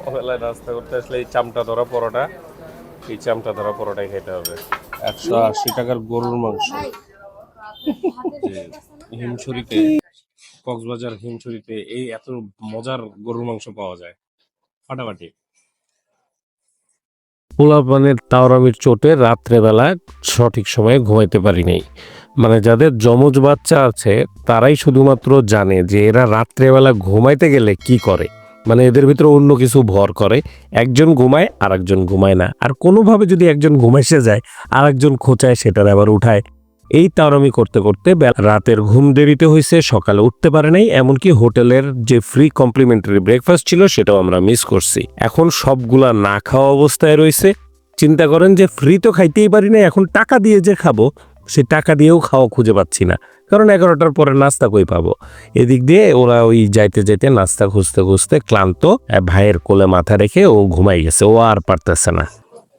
সকালবেলায় নাস্তা করতে আসলে এই চামটা ধরা পরোটা। এই চামটা ধরা পরোটাই খেতে হবে। একশো আশি টাকার গরুর মাংস। হিমছড়িতে, কক্সবাজার হিমছড়িতে এই এত মজার গরুর মাংস পাওয়া যায়। ফাটাফাটি। পোলাপানের তাওরামির চোটে রাত্রেবেলা সঠিক সময়ে ঘুমাইতে পারি নাই মানে যাদের যমজ বাচ্চা আছে, তারাই শুধুমাত্র জানে যে এরা রাত্রেবেলা ঘুমাইতে গেলে কি করে। মানে এদের ভিতরে অন্য কিছু ভর করে। একজন ঘুমায় আর একজন ঘুমায় না। আর কোনোভাবে যদি একজন ঘুমাইসে যায় আর একজন খোঁচায়, সেটার আবার উঠায়। এই তাওরামি করতে করতে রাতের ঘুম দেরিতে হয়েছে সকালে উঠতে পারে নাই। এমনকি হোটেলের যে ফ্রি কমপ্লিমেন্টারি ব্রেকফাস্ট ছিল, সেটাও আমরা মিস করছি। এখন সবগুলা না খাওয়া অবস্থায় রয়েছে চিন্তা করেন যে ফ্রি তো খাইতেই পারি না এখন টাকা দিয়ে যে খাব সে টাকা দিয়েও খাওয়া খুঁজে পাচ্ছি না। কারণ এগারোটার পরে নাস্তা কই পাবো? এদিক দিয়ে ওরা ওই যাইতে যাইতে নাস্তা খুঁজতে খুঁজতে ক্লান্ত ভাইয়ের কোলে মাথা রেখে ও ঘুমাই গেছে, ও আর পারতেছে না।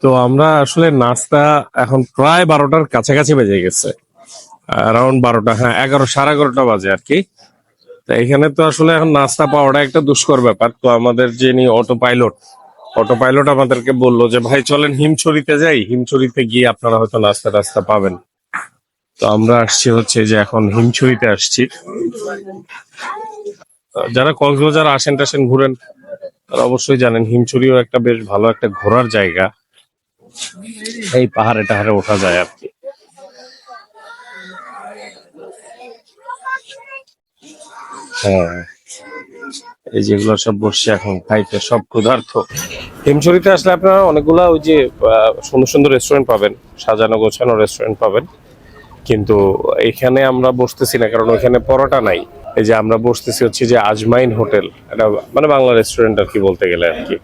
তো আমরা আসলে নাস্তা এখন প্রায় বারোটার কাছাকাছি বেজে গেছে। অ্যারাউন্ড বারোটা হ্যাঁ এগারো, সাড়ে এগারোটা বাজে আর কি। তো এখানে তো আসলে এখন নাস্তা পাওয়াটা একটা দুষ্কর ব্যাপার। তো আমাদের যিনি অটো পাইলট অটো পাইলট আমাদেরকে বলল যে, ভাই, চলেন হিমছড়িতে যাই। হিমছড়িতে গিয়ে আপনারা হয়তো নাস্তা টাস্তা পাবেন। তো আমরা আসছি হচ্ছে যে এখন হিমছড়িতে আসছি। যারা কক্সবাজার আসেন টাসেন ঘুরেন, তারা অবশ্যই জানেন হিমছড়িও একটা বেশ ভালো একটা ঘোরার জায়গা। এই পাহাড়ে টাহাড়ে ওঠা যায় আর কি। হ্যাঁ এই যেগুলো সব বসছে এখন, খাইতে সব ক্ষুধার্থ হিমছড়িতে আসলে আপনারা অনেকগুলা ওই যে সুন্দর সুন্দর রেস্টুরেন্ট পাবেন, সাজানো গোছানো রেস্টুরেন্ট পাবেন। কিন্তু এখানে আমরা বসতেছি না কারণ ওইখানে পরোটা নাই। এই যে আমরা বসতেছি হচ্ছে যে আজমাইন হোটেল এটা মানে বাংলা রেস্টুরেন্ট আর কি বলতে গেলে আর কি।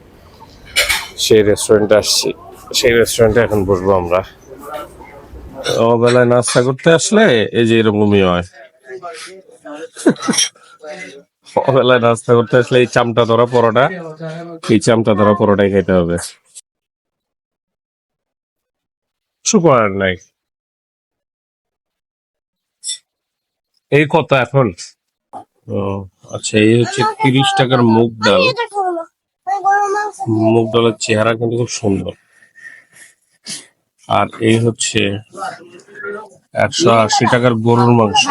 সেই রেস্টুরেন্টে আসছি সেই রেস্টুরেন্টে এখন বসবো আমরা। ও বেলায় নাস্তা করতে আসলে এই যে এরকমই হয়। বেলায় নাস্তা করতে আসলে এই চামটা ধরা পরোটা এই চামটা ধরা পরোটাই খেতে হবে। সুপার নাই এই কত এখন? ও আচ্ছা এই হচ্ছে তিরিশ টাকার মুগ ডাল। মুগ ডালের চেহারা কিন্তু খুব সুন্দর। আর এই হচ্ছে একশো আশি টাকার গরুর মাংস।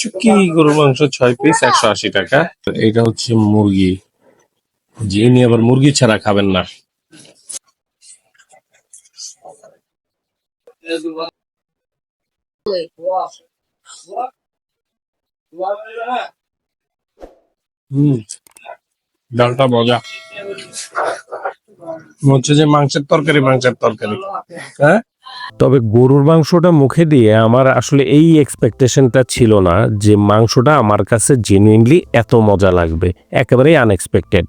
চুকি গরুর মাংস, ছয় পিস একশো আশি টাকা। এটা হচ্ছে মুরগি। যিনি আবার মুরগি ছাড়া খাবেন না। হুম। ডালটা মজা হচ্ছে যে মাংসের তরকারি মাংসের তরকারি। হ্যাঁ? তবে গরুর মাংসটা মুখে দিয়ে আমার আসলে এই এক্সপেকটেশনটা ছিল না যে মাংসটা আমার কাছে জেনুইনলি এত মজা লাগবে। একেবারেই আনএক্সপেক্টেড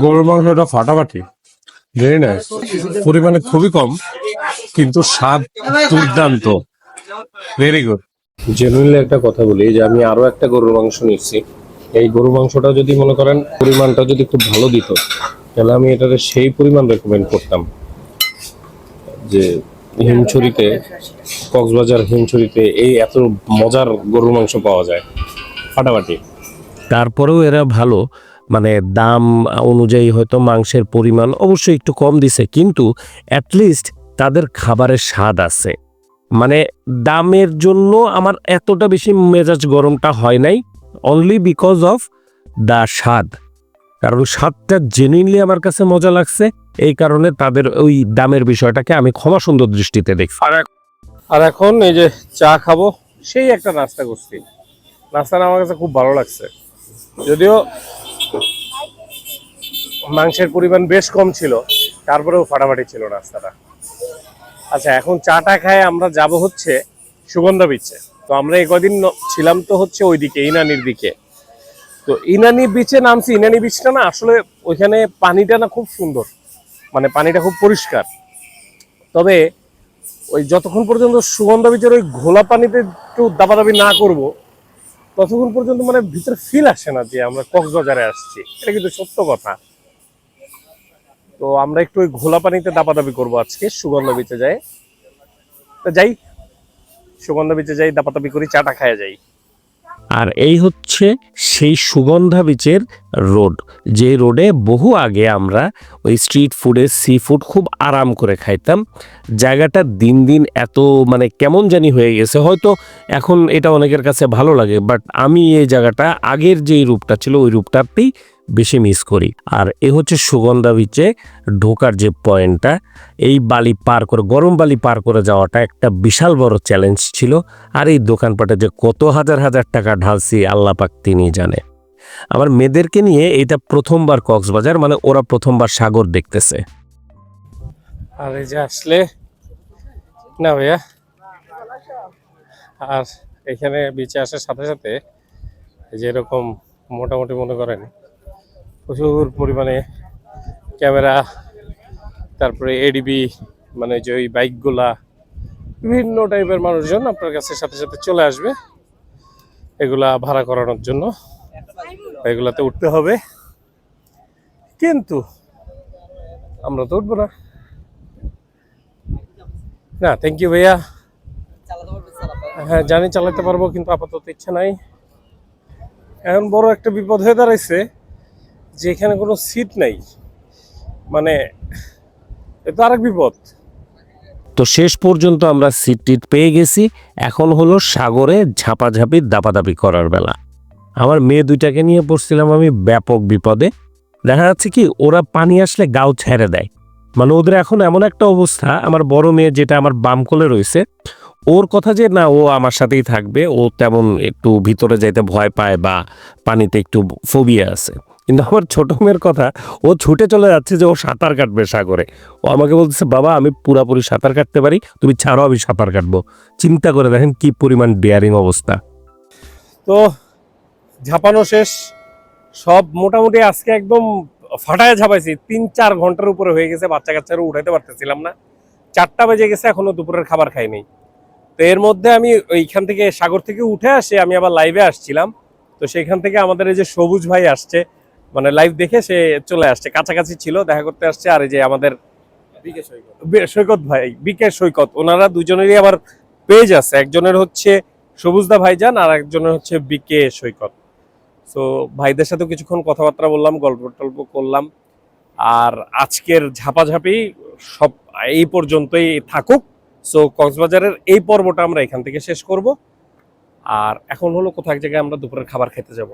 গরুর মাংসটা ফাটাফাটি। ভেরি নাইস পরিমাণে খুবই কম কিন্তু স্বাদ দুর্দান্ত। ভেরি গুড জেনুইনলি একটা কথা বলি যে আমি আরও একটা গরুর মাংস নিচ্ছি। এই গরুর মাংসটা যদি মনে করেন পরিমাণটা যদি খুব ভালো দিত তাহলে আমি এটাতে সেই পরিমাণ রেকমেন্ড করতাম। যে হিমছড়িতে কক্সবাজার হিমছড়িতে এই এত মজার গরুর মাংস পাওয়া যায়। ফাটাফাটি। তারপরেও এরা ভালো মানে দাম অনুযায়ী হয়তো মাংসের পরিমাণ অবশ্যই একটু কম দিছে কিন্তু অ্যাটলিস্ট তাদের খাবারের স্বাদ আছে। মানে দামের জন্য আমার এতটা বেশি মেজাজ গরমটা হয় নাই অনলি বিকজ অফ দ্য স্বাদ। কারণ স্বাদটা জেনুইনলি আমার কাছে মজা লাগছে, এই কারণে তাদের ওই দামের বিষয়টাকে আমি ক্ষমা সুন্দর দৃষ্টিতে আর আর এখন এই যে চা খাব, সেই একটা নাস্তা করছি। নাস্তাটা আমার কাছে খুব ভালো লাগছে। যদিও মাংসের পরিমাণ বেশ কম ছিল, তারপরেও ফাটাফাটি ছিল নাস্তাটা। আচ্ছা এখন চাটা খায় আমরা যাব হচ্ছে সুগন্ধা বিচে তো আমরা এই কদিন ছিলাম তো হচ্ছে ওইদিকে, ইনানির দিকে। তো ইনানি বিচে নামছি, ইনানি বিচটা না আসলে ওইখানে পানিটা না খুব সুন্দর। মানে পানিটা খুব পরিষ্কার। তবে ওই যতক্ষণ পর্যন্ত সুগন্ধা বিচের ওই ঘোলা পানিতে একটু দাবাদাবি না করব, ততক্ষণ পর্যন্ত মানে ভিতরে ফিল আসে না যে আমরা কক্সবাজারে আসছি। এটা কিন্তু সত্য কথা। তো আমরা একটু ওই ঘোলা পানিতে দাপাদাপি করব আজকে, সুগন্ধ বিচে যাই তো যাই, সুগন্ধ বিচে যাই দাপাদাপি করি, চাটা খায় যাই। আর এই হচ্ছে সেই সুগন্ধা বিচের রোড, যে রোডে বহু আগে আমরা ওই স্ট্রিট ফুডে, সি ফুড খুব আরাম করে খাইতাম। জায়গাটা দিন দিন এত মানে কেমন জানি হয়ে গেছে। হয়তো এখন এটা অনেকের কাছে ভালো লাগে, বাট আমি এই জায়গাটা আগের যেই রূপটা ছিল, ওই রূপটাতেই বেশি মিস করি। আর এ হচ্ছে সুগন্ধা বিচে ঢোকার যে পয়েন্টটা, এই বালি পার করে, গরম বালি পার করে যাওয়াটা একটা বিশাল বড় চ্যালেঞ্জ ছিল। আর এই দোকানপাটে যে কত হাজার হাজার টাকা ঢালছি, আল্লাহ পাক তিনি জানে। আমার মেয়েদেরকে নিয়ে এটা প্রথমবার কক্সবাজার মানে ওরা প্রথমবার সাগর দেখতেছে। আর এই যে আসলে, না ভাইয়া? আর এখানে বিচে আসার সাথে সাথে, যেরকম মোটামুটি মনে করেন প্রচুর পরিমাণে ক্যামেরা, তারপরে এডিবি মানে যে ওই বাইকগুলা, বিভিন্ন টাইপের মানুষজন আপনার কাছে সাথে সাথে চলে আসবে। এগুলা ভাড়া করানোর জন্য এগুলাতে উঠতে হবে। কিন্তু আমরা তো উঠবো না। না থ্যাংক ইউ ভাইয়া। হ্যাঁ জানি চালাতে পারব, কিন্তু আপাতত ইচ্ছা নাই। এখন বড় একটা বিপদ হয়ে দাঁড়াইছে। যে এখানে কোনো সিট নাই। মানে এ তো আরেক বিপদ। তো শেষ পর্যন্ত আমরা সিট টিট পেয়ে গেছি। এখন হলো সাগরে ঝাপাঝাপি, দাপাদাপি করার বেলা। আমার মেয়ে দুইটাকে নিয়ে পড়ছিলাম আমি ব্যাপক বিপদে। দেখা যাচ্ছে কি, ওরা পানি আসলে গাও ছেড়ে দেয়। মানে ওদের এখন এমন একটা অবস্থা, আমার বড় মেয়ে যেটা আমার বাম কোলে রয়েছে, ওর কথা যে না, ও আমার সাথেই থাকবে, ও তেমন একটু ভিতরে যাইতে ভয় পায় বা পানিতে একটু ফোবিয়া আছে। কিন্তু আমার ছোট মেয়ের কথা, ও ছুটে চলে যাচ্ছে যে ও সাঁতার কাটবে সাগরে। ও আমাকে বলতেছে, বাবা, আমি পুরাপুরি সাঁতার কাটতে পারি, তুমি ছাড়ো, আমি সাঁতার কাটবো। চিন্তা করে দেখেন কি পরিমাণ ডেয়ারিং অবস্থা। তো ঝাপানো শেষ। সব মোটামুটি আজকে একদম ফাটায় ঝাপাইছি। তিন, চার ঘণ্টার উপরে হয়ে গেছে বাচ্চা কাচ্চারও উঠাইতে পারতেছিলাম না। চারটা বেজে গেছে, এখনও দুপুরের খাবার খাই নাই। তো এর মধ্যে আমি ওইখান থেকে সাগর থেকে উঠে আসে, আমি আবার লাইভে আসছিলাম। তো সেখান থেকে আমাদের এই যে সবুজ ভাই আসছে মানে লাইভ দেখে সে চলে আসছে। কাছাকাছি ছিল দেখা করতে আসছে আর এই যে আমাদের সৈকত। ভাই বিকে সৈকত। ওনারা দুজনেরই আবার পেজ আছে। একজনের হচ্ছে সবুজদা ভাইজান আর একজনের হচ্ছে বিকে সৈকত। সো ভাইদের সাথে কিছুক্ষণ কথাবার্তা বললাম গল্প টল্প করলাম। আর আজকের ঝাপাঝাপি সব এই পর্যন্তই থাকুক। সো কক্সবাজারের এই পর্বটা আমরা এখান থেকে শেষ করব। আর এখন হলো কোথায় জায়গায় আমরা দুপুরের খাবার খেতে যাব।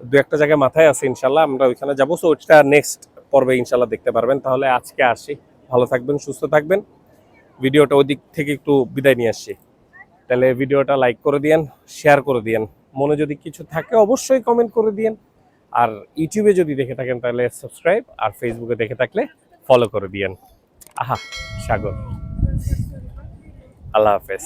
দু একটা জায়গায় মাথায় আছে, ইনশাল্লাহ আমরা ওইখানে যাব। সো ওইটা নেক্সট পর্বে ইনশাল্লাহ দেখতে পারবেন। তাহলে আজকে আসি। ভালো থাকবেন, সুস্থ থাকবেন। ভিডিওটা ওই দিক থেকে একটু বিদায় নিয়ে আসছি তাহলে ভিডিওটা লাইক করে দিয়েন শেয়ার করে দিয়েন। মনে যদি কিছু থাকে অবশ্যই কমেন্ট করে দিয়েন। আর ইউটিউবে যদি দেখে থাকেন, তাহলে সাবস্ক্রাইব আর ফেসবুকে দেখে থাকলে ফলো করে দিয়েন। আহা, সাগর। আল্লাহ হাফেজ।